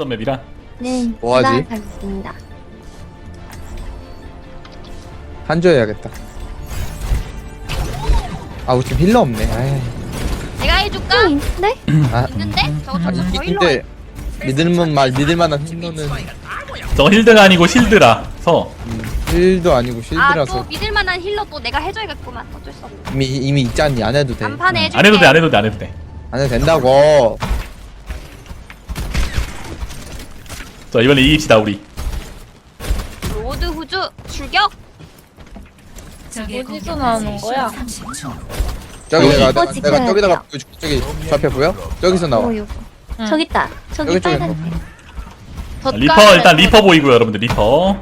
접점 맵이라 네. 뭐하지? 가겠습니다. 한조 해야겠다. 아, 우리 팀 힐러 없네. 아이. 내가 해줄까? 음, 네? 아, 있는데? 저거 아, 저거 저 힐러 근데 믿을만 말 믿을만한 힐러는 저 힐드가 아니고 실드라서 음, 힐도 아니고 아또 실드라서 믿을만한 힐러 또 내가 해줘야겠구만 어쩔 수 없네 이미 이미 있잖니 안 해도 돼. 해줄게 안 해도 돼 안 해도 돼 안 해도 돼. 안 해도 된다고. 자 이번에 이깁시다 우리. 로드 후주 출격 어디서 나오는 거야? 저기 여기. 내가 이거 내가, 저기다가. 보여줄게. 저기 좌표 보여? 저기서 나와. 어, 요거. 응. 저기 있다. 저기 여기 쪽에 빨간색. 리퍼 일단 돼. 리퍼 보이고요 여러분들 리퍼.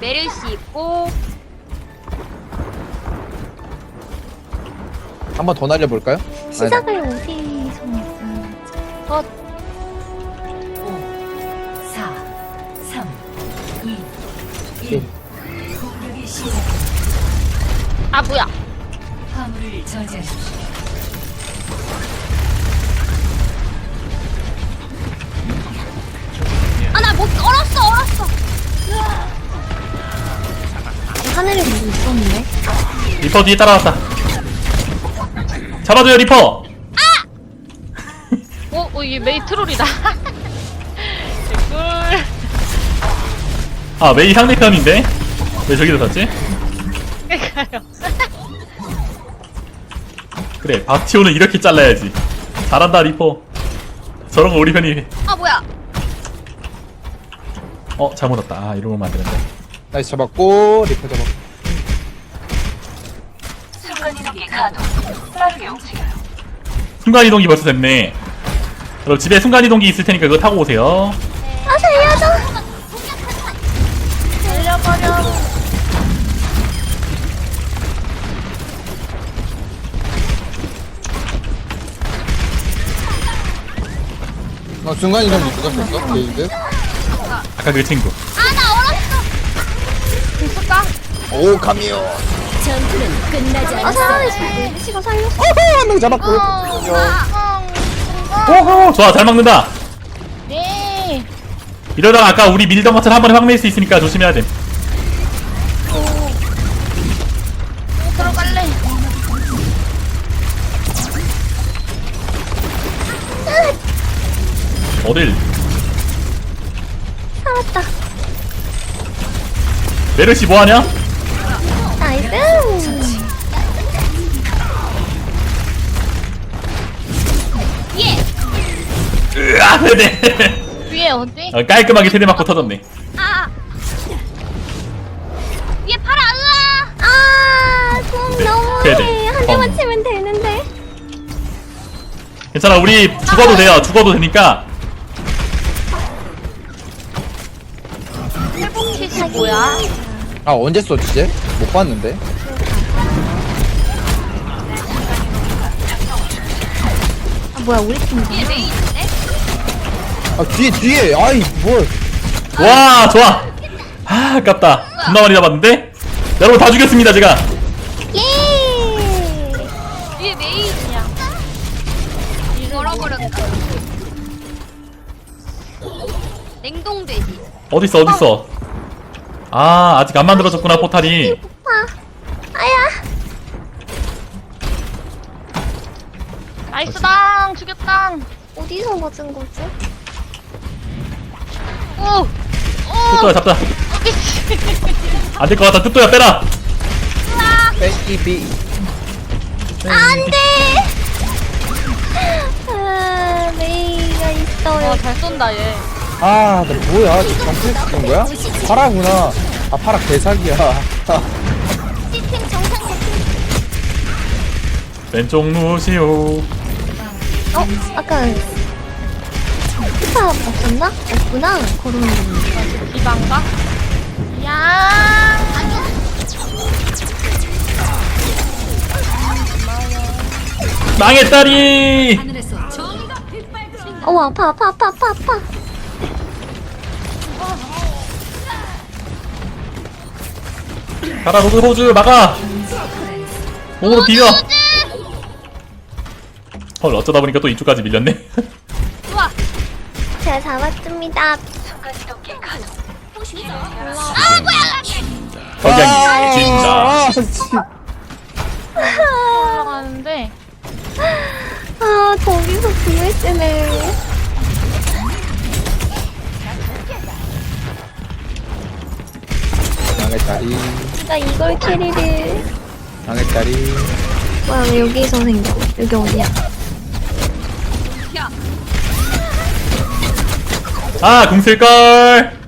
메르시 있고 한 번 더 날려 볼까요? 시작을 어디서 했어 아 뭐야 화물을 저지하십시오. 아나 못 얼었어 얼었어 하늘에 뭐 있었는데? 리퍼 뒤에 따라왔다. 잡아줘요 리퍼. 어, 어, 이게 메이 트롤이다. 개꿀. 아 메이 상대편인데 왜 저기서 샀지? 그러니까요. 그래 바티오는 이렇게 잘라야지. 잘한다 리퍼. 저런 거 우리 편이 해. 아 뭐야 어 잘못 왔다. 아 이러면 안 되는데. 나이스 잡았고 리퍼 잡았고. 순간 이동기 벌써 됐네. 그럼 집에 순간 이동기 있을 테니까 그거 타고 오세요. 어, 중간 이동 누가 썼어? 레이드? 아까 그 친구. 아나 얼었어 됐을까? 오 카미오. 아, 살려줘. 시가 살렸어. 한명 잡았고. 오호 좋아 잘 막는다. 네. 이러다가 아까 우리 밀던 것처럼 한 번에 확밀수 있으니까 조심해야 돼. 어딜? 살았다. 메르시 뭐하냐? 나이스! 예 으아 세대. 위에 어디? 어, 깔끔하게 세대 맞고 터졌네. 아 위에 팔아 으아 아, 좀 네, 너무해. 네네. 한 대만 어. 치면 되는데. 괜찮아 우리 죽어도 돼요. 죽어도 되니까. 뭐야 아 언제 썼지? 쟤? 못 봤는데. 아, 뭐야, 우리 팀. 아 뒤에 뒤에. 아이 뭘? 와 좋아. 아 아깝다. 존나 많이 잡았는데. 여러분 다 죽였습니다 제가. 예! 위에 메이 있냐 얼어버렸다 냉동돼지 어딨어 어딨어. 아 아직 안 만들어졌구나 포탈이. 아, 아야. 나이스 당! 죽였다! 어디서 맞은 거지? 오! 뚜또야 잡자. 안될 것 같아 뚜또야 빼라. 베이비. 안 돼! 아, 메이가 있어요. 어, 잘 쏜다, 얘. 아, 나 뭐야? 저 정품 쓰는 거야? 파라구나. 아, 파라 개사기야. 시스템 정상 세팅. 왼쪽 루시오. 어? 아까 스타 없었나? 없구나. 걸어오는 거. 기반가? 야! 망했다리. 어, 아파, 아파, 아파, 아파, 아파. 가라 로드 호주 막아. 몸으로 비벼. 헐 어쩌다 보니까 또 이쪽까지 밀렸네. 좋아 제가 잡았습니다. 석양이 진다. 아, 씨. 올라가는데 아, 저기서 궁을 쓰네. 망했다리. 나 이걸 캐리를. 망했다리. 뭐야, 왜 여기서 생겨? 여기 어디야? 아, 궁 쓸걸.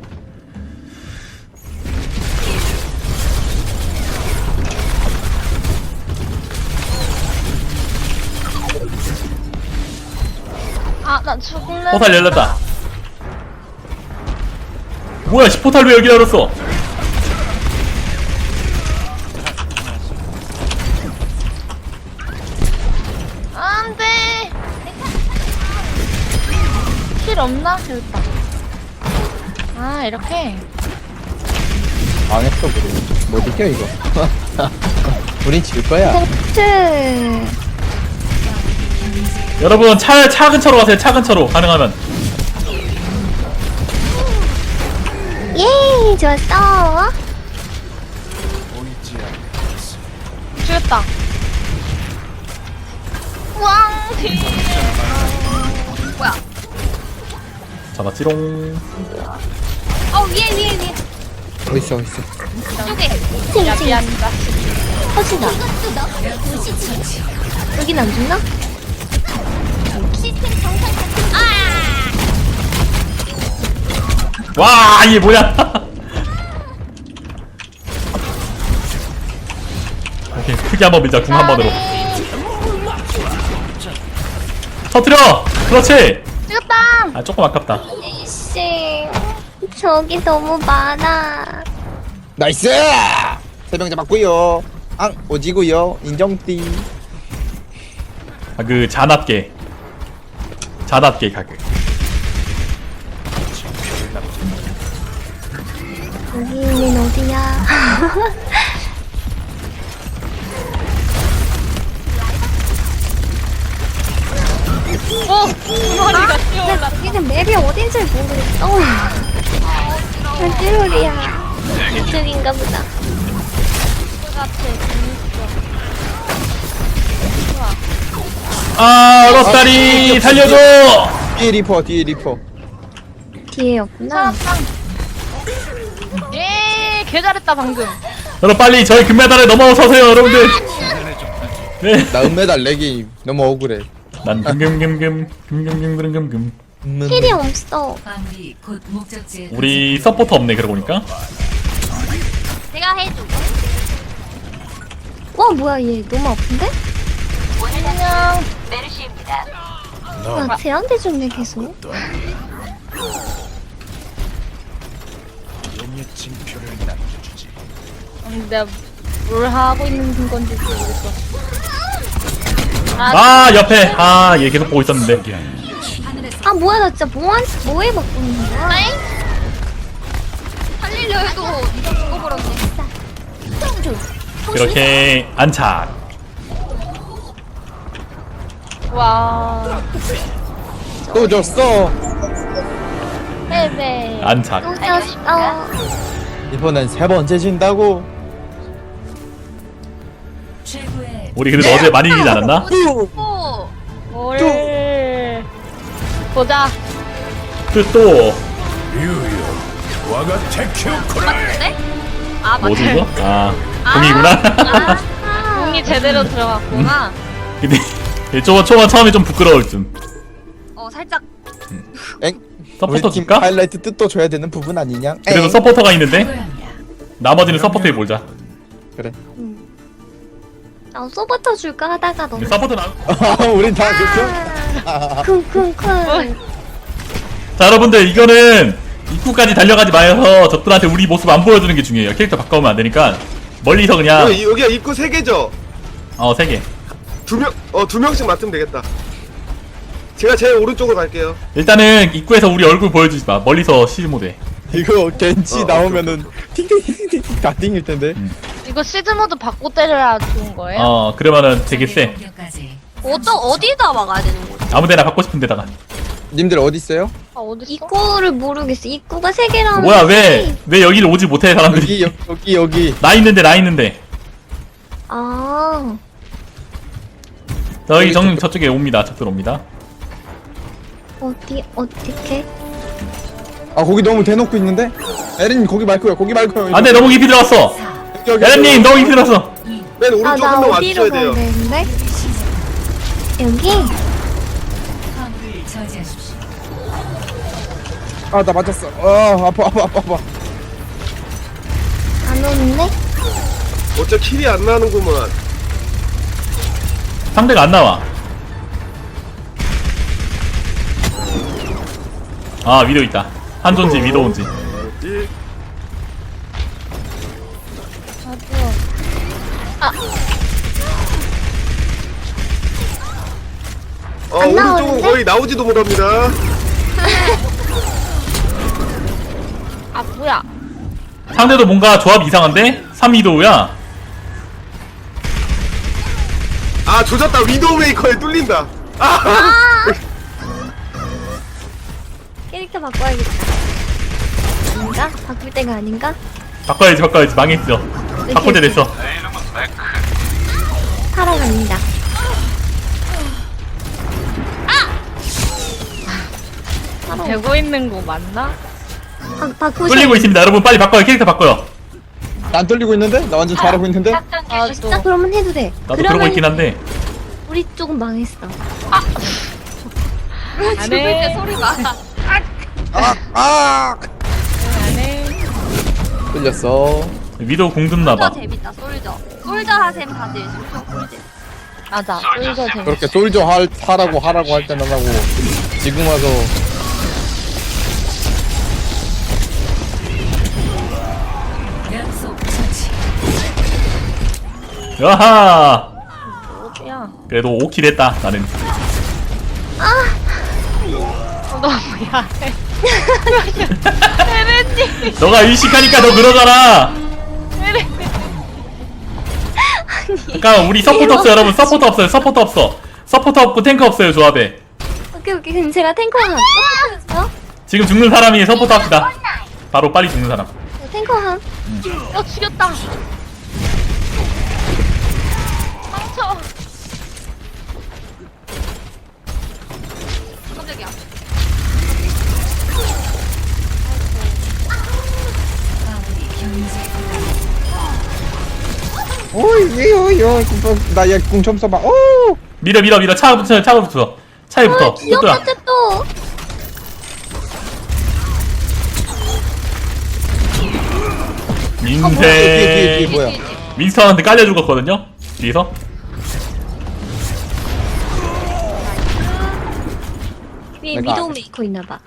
아 나 죽는 포탈 열렸다. 뭐야, 시 포탈 왜 여기 열었어? 없나? 있다 아 이렇게 망했어, 우리. 못 이겨, 이거. 우린 질 거야. 꽁트. 여러분, 차, 차 근처로 가세요, 차 근처로. 가능하면. 예, 좋았어. 죽였다 왕티 뭐야? 잡았지롱. 어 위에 위에 위에. 어딨어, 어딨어. 쪽에. 야. 미안하다 터지다. 여긴 안 죽나? 와, 이게 뭐야? 오케이, 크게 한번 밀자, 궁 한 번으로. 터트려! 그렇지! 아, 조금 아깝다. 씨, 저기 너무 많아. 나이스! 세명 잡았고요 앙, 오지고요 인정띠. 아, 그, 잔압계. 잔압계 가격. 여기는 어디야? 어! 두 마리가 뛰어올라 여기는 맵이 어딘지 모르겠어. 아, 띠로리야. 이쪽인가 보다. 같아 아, 얼었다리! 살려줘! 뒤에 리퍼, 뒤에 리퍼. 뒤에였구나. 예 개 잘했다 방금 여러분, 빨리 저희 금메달에 넘어서세요, 여러분들! 네. 나 은메달 내기 너무 억울해. 난 금금금금, 금금금금금금. 음, 힐이 없어. 방위 곧 목적지에 우리 서포터 없네, 그러고 보니까. 내가 해줘. 와, 뭐야, 얘 너무 아픈데? 안녕 와, 쟤한테 죽네, 계속. 아니, 내가 뭘 하고 있는 건지 모르겠어 아, 옆에! 아, 얘 계속 보고 있었는데. 아, 뭐야, 나 진짜 뭐한, 뭐해 먹고 있는 거야? 살리려 해도 죽어버렸네. 그렇게, 안착. 와 또 졌어. 헤베 안착. 또 졌어. 이번엔 세 번째 진다고. 우리 그래도 어제 많이 이기지 않았나? 오. 뭘 보자 그 또, 맞는데? 아 뭐지 맞네. 이거? 아, 공이구나. 공이 제대로 들어갔구나 근데, 초, 초반 처음에 좀 부끄러울 좀. 어 살짝. 엥? 서포터 우리 팀 줄까? 하이라이트 뜻도 줘야 되는 부분 아니냐? 그래도 엥? 서포터가 있는데? 나머지는 서포터에 몰자. 그래. 나 소버터 줄까 하다가 너무. 서포터 나. 우린 다 그렇죠? 쿵쿵쿵. 자, 여러분들, 이거는 입구까지 달려가지 마서 적들한테 우리 모습 안 보여주는 게 중요해요. 캐릭터 바꿔오면 안 되니까. 멀리서 그냥, 여기, 여기가 입구 세 개죠? 어, 세 개. 두 명, 어, 두 명씩 맡으면 되겠다. 제가 제일 오른쪽으로 갈게요. 일단은 입구에서 우리 얼굴 보여주지 마. 멀리서 실모드. 이거 겐지 어, 나오면은 팅팅팅팅팅 다 띵일 텐데. 이거 시즈 모드 바꿔 때려야 좋은 거예요? 어, 그러면은 되게 세. 어떠 어디다 막아야 되는 거지? 아무 데나 받고 싶은 데다가. 님들 어디 있어요? 아 어딨어? 입구를 모르겠어. 입구가 세 개라면. 뭐야 왜왜 여기를 오지 못해 사람들이 여기 여기 여기 나 있는데 나 있는데 아. 저기 정 저쪽에 옵니다 저쪽 옵니다 어디 어떻게? 아 거기 너무 대놓고 있는데? 에린 거기 말고요 거기 말고요 안돼 너무 깊이 들어갔어 여기, 여기. 너무 들어갔어 맨 오른쪽 아나한명 어디로 와주셔야 가야 돼요. 되는데? 여기? 저지하십시오. 아나 맞았어 아 아파 아파 아파 아파 안 오는데? 어째 킬이 안 나는구만. 상대가 안 나와 아 위도 있다 한존지 위도 온지 어, 안 오른쪽은 나오는데? 거의 나오지도 못합니다. 아 뭐야? 상대도 뭔가 조합 이상한데? 3위도우야 아, 조졌다. 위도우 메이커에 뚫린다. 아, 캐릭터 바꿔야겠다. 아닌가? 바꿀 때가 아닌가? 바꿔야지 바꿔야지 망했어 바꿀 때 됐어 파라 갑니다. 파라 되고 있는 거 맞나? 바, 바꾸셔. 뚫리고 있습니다 여러분 빨리 바꿔요 캐릭터 바꿔요 안 떨리고 있는데? 나 완전 잘하고 있는데? 아 진짜 또. 그러면 해도 돼. 나도 그러면 그러고 있긴 한데 우리 쪽은 망했어. 안 죽을 때 해. 소리가. 아! 안 해. 떨렸어 위도우 솔저 공든나봐 재밌다, 솔저. 솔저 하셈 다들, 솔저 꿀잼. 맞아. 의저 재밌어. 그렇게 솔저 할, 하라고 하라고 할 때는 하고 지금 와서 야하! 뭐야? 그래도 5킬 했다 나는. 어, 너무 야해. 너가 의식하니까 너 그러잖아 그러니까 우리 서포터 없어 여러분. 서포터 없어요 서포터 없어. 서포터 없고 탱커 없어요 조합에. 오케이 오케이. 그럼 제가 탱커 함. 어? 지금 죽는 사람이 서포터 합시다. 바로 빨리 죽는 사람. 저 탱커 함. 어 죽였다. 상처. 깜짝이야. 오이 오이 오이 나얘궁 처음 써봐. 오! 밀어 밀어 밀어. 차부터 차부터 차에부터 아. 쏘더라 귀엽다 또. 뒤에 뒤에 뒤에 민세 뭐야? 윈스턴한테 깔려 죽었거든요? 뒤에서 위에 내가 위도우 메이커 있나봐.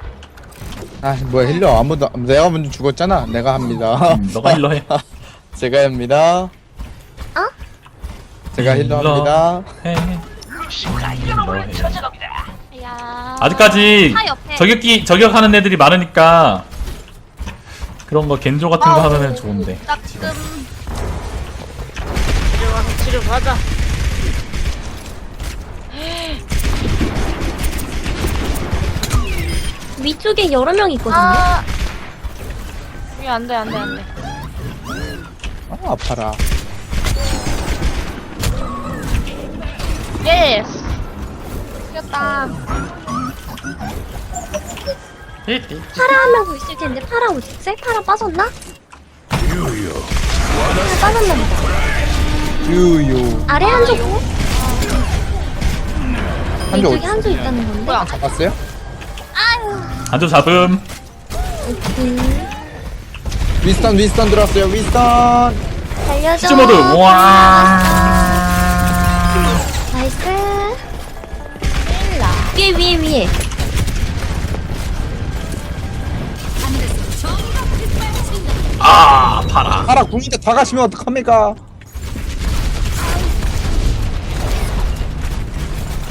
아 뭐야 힐러 아무도 내가 먼저 죽었잖아 내가 합니다 음, 너가 힐러 해 제가 합니다 어? 제가 힐러 힐러. 합니다 해. 힐러 해. 야. 아직까지 차 옆에. 저격기 저격하는 애들이 많으니까 그런 거 겐조 같은 거 하면은 좋은데 따끔. 치료 가서 치료 받아. 위쪽에 여러 명 있거든요. 아. 이게 안돼 안 돼 안 돼. 아 아파라 예스. 죽였다. 파라 한명더 있을 텐데 파라 어디 있지? 파라 빠졌나? 파라 빠졌나 보다. 유유 아래 한쪽 한조 왼쪽에 한쪽 있다는 건데. 뭐야? 잡았어요? 안쪽 잡음 음, 윈스턴 윈스턴 들어왔어요 윈스턴 달려줘. 시즈 모드 와 나이스. 위에 위에 위에. 아 파라 하라 궁인데 다 가시면 어떡합니까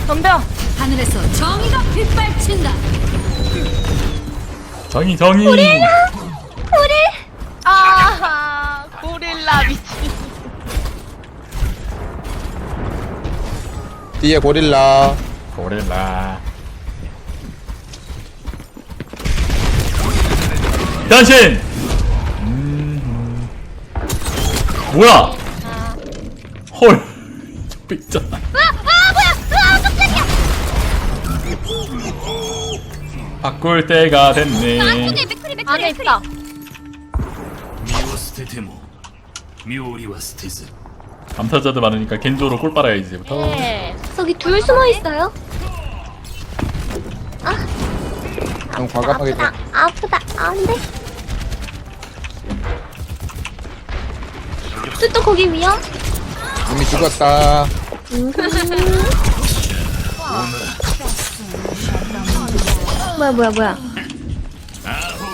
덤벼. 하늘에서 정의가 빗발친다. 정이 정이 아 고릴라 미친. 뒤에 고릴라. 고릴라. 변신! 음. 뭐야? 아. 헐. 저거 바꿀 때가 됐네. 안쪽에 맥크리 맥크리 안에 맥크리 있다. 身を捨てても妙理は捨てず 암살자들 많으니까 겐조로 꿀 빨아야지 이제부터. 네. 저기 둘 숨어 있어요. 너무 과감하게 아프다, 아프다, 안 돼. 또 거기 위야? 이미 죽었다. 음. 뭐야, 뭐야, 뭐야.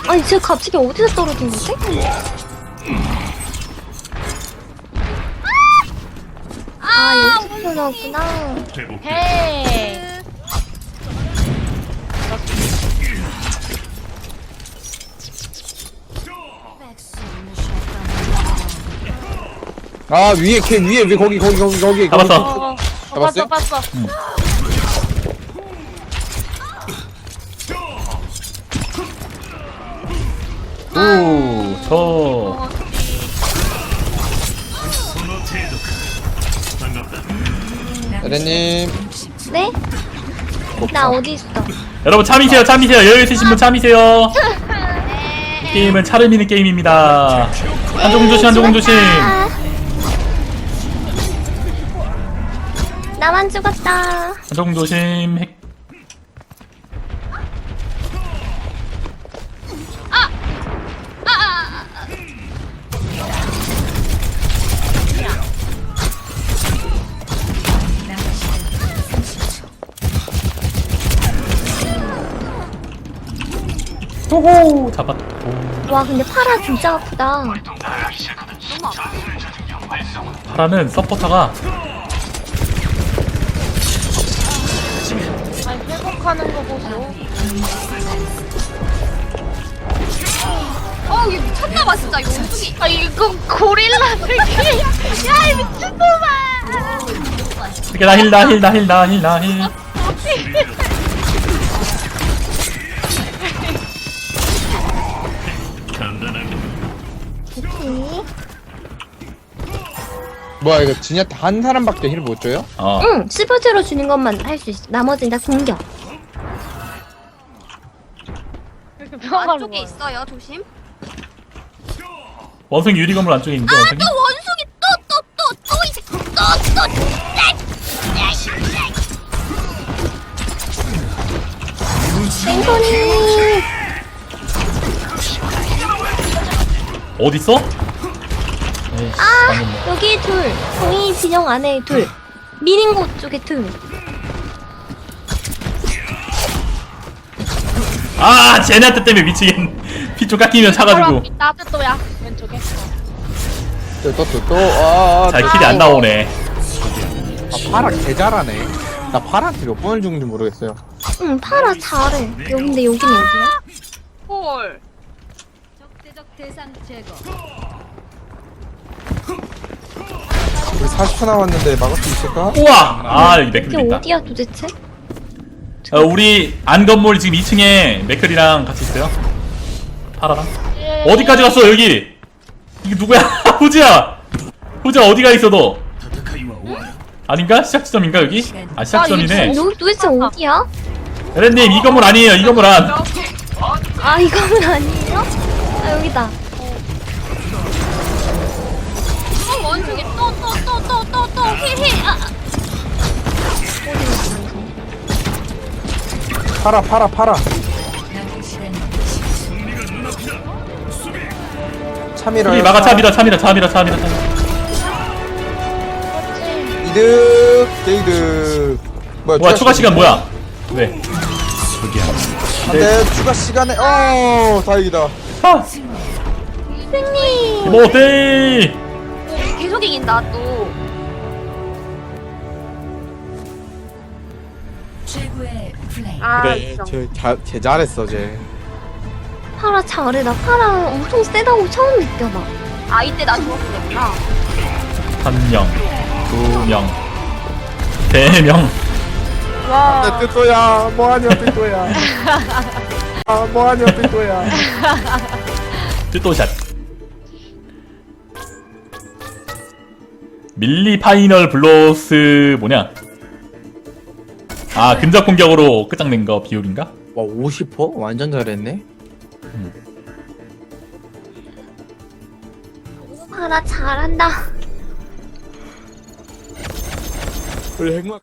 아니, 쟤 갑자기 어디서 떨어진 거지? 아, 여기서 떨어졌구나. 헤이. 아 위에 걔 위에 왜 거기 거기 거기 거기 거기. 잡았어. 어, 어, 잡았어요? 봤어, 오, 저. 에레님 네? 나 어디 있어? 여러분 참이세요, 참이세요. 여유 있으신 분 참이세요. 이 게임은 차를 미는 게임입니다. 한조공 조심, 한조공 조심. 나만 죽었다. 한조공 조심. 핵 호호 잡았고 와, 근데 파라 진짜 아프다. 파라는 서포터가 아니, 회복하는 거 보소. 어 이거 미쳤나봐 진짜 이거 엉뚱이 아, 이거 고릴라 새끼. 야이 미친놈아 이렇게 나힐 나힐 나힐 나힐 나힐 뭐야 이거 진짜 한 사람밖에 힐 못 줘요? 어 응, 씹어주러 주는 것만 할 수 있어. 나머지는 다 공격. 이렇게. 안쪽에 있어요 조심 원숭이 유리 건물 안쪽에 있는데 원숭이 또 원숭이 또 또 또 또 이제 또또 땡손이 있어? 뭐. 여기 둘. 종이 진영 안에 둘. 미는 곳 쪽에 둘. 아 제네한테 때문에 미치겠네 피좀 깎이면 차가지고 앞 있다, 또야. 왼쪽에. 또또또 아 잘 킬이 안 나오네 아, 파라 개 잘하네. 나 파라한테 몇 번을 죽는지 모르겠어요. 응, 파라 잘해. 여기 근데 여기는 어디야? 헐. 적대적 대상 제거. 40초 남았는데 막을 수 있을까? 우와! 아 여기 매클 있다 어디야 도대체? 어, 우리 안 건물 지금 2층에 맥클이랑 같이 있어요 파라랑 예. 어디까지 갔어 여기 이게 누구야 후지야 후지야 어디가 있어 너 아닌가? 시작 지점인가 여기? 아 시작 지점이네 아, 여기 도대체 어디야? 에렌님 이 건물 아니에요 이 건물 안 아 이거는 아니에요? 아 여기다 또 또또힐힐 아, 파라 파라 파라. 남은 시간 참이라. 여기 막아 참이라 참이라 참이라 참이라 참이라 이득 제이득. 뭐야, 뭐야 추가 시간 뭐야 왜? 안돼 추가 시간에 어 다행이다. 아! 선생님. 뭐대 오, 계속 이긴다 또 아, 그래 진짜. 쟤쟤 잘했어 쟤. 파라 잘해. 나 파라 엄청 세다고 처음 느껴봐. 아 이때 나 죽었을 때구나 한명 두명 세명 내 뜻도야 뭐하냐 뜻도야. 아 뭐하냐 뜻도야. 뜨또샷 밀리 파이널 블로스 뭐냐 아 근접 공격으로 끝장낸 거 비율인가? 와 50%? 완전 잘했네 파라 잘한다. 우리 핵막